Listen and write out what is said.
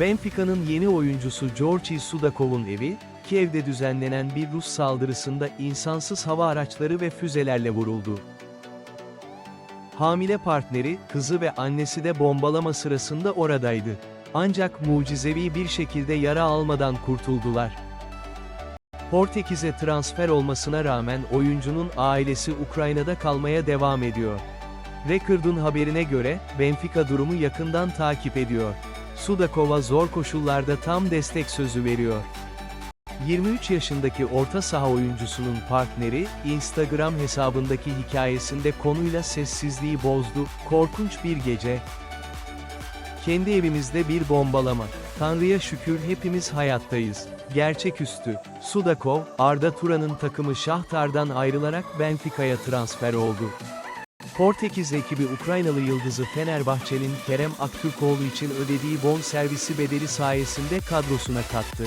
Benfica'nın yeni oyuncusu Georgi Sudakov'un evi, Kiev'de düzenlenen bir Rus saldırısında insansız hava araçları ve füzelerle vuruldu. Hamile partneri, kızı ve annesi de bombalama sırasında oradaydı. Ancak mucizevi bir şekilde yara almadan kurtuldular. Portekiz'e transfer olmasına rağmen oyuncunun ailesi Ukrayna'da kalmaya devam ediyor. Record'un haberine göre, Benfica durumu yakından takip ediyor. Sudakova zor koşullarda tam destek sözü veriyor. 23 yaşındaki orta saha oyuncusunun partneri, Instagram hesabındaki hikayesinde konuyla sessizliği bozdu, korkunç bir gece. Kendi evimizde bir bombalama. Tanrı'ya şükür hepimiz hayattayız. Gerçeküstü. Sudakov, Arda Turan'ın takımı Şahtar'dan ayrılarak Benfica'ya transfer oldu. Portekiz ekibi Ukraynalı yıldızı Fenerbahçe'nin Kerem Aktürkoğlu için ödediği bon servisi bedeli sayesinde kadrosuna kattı.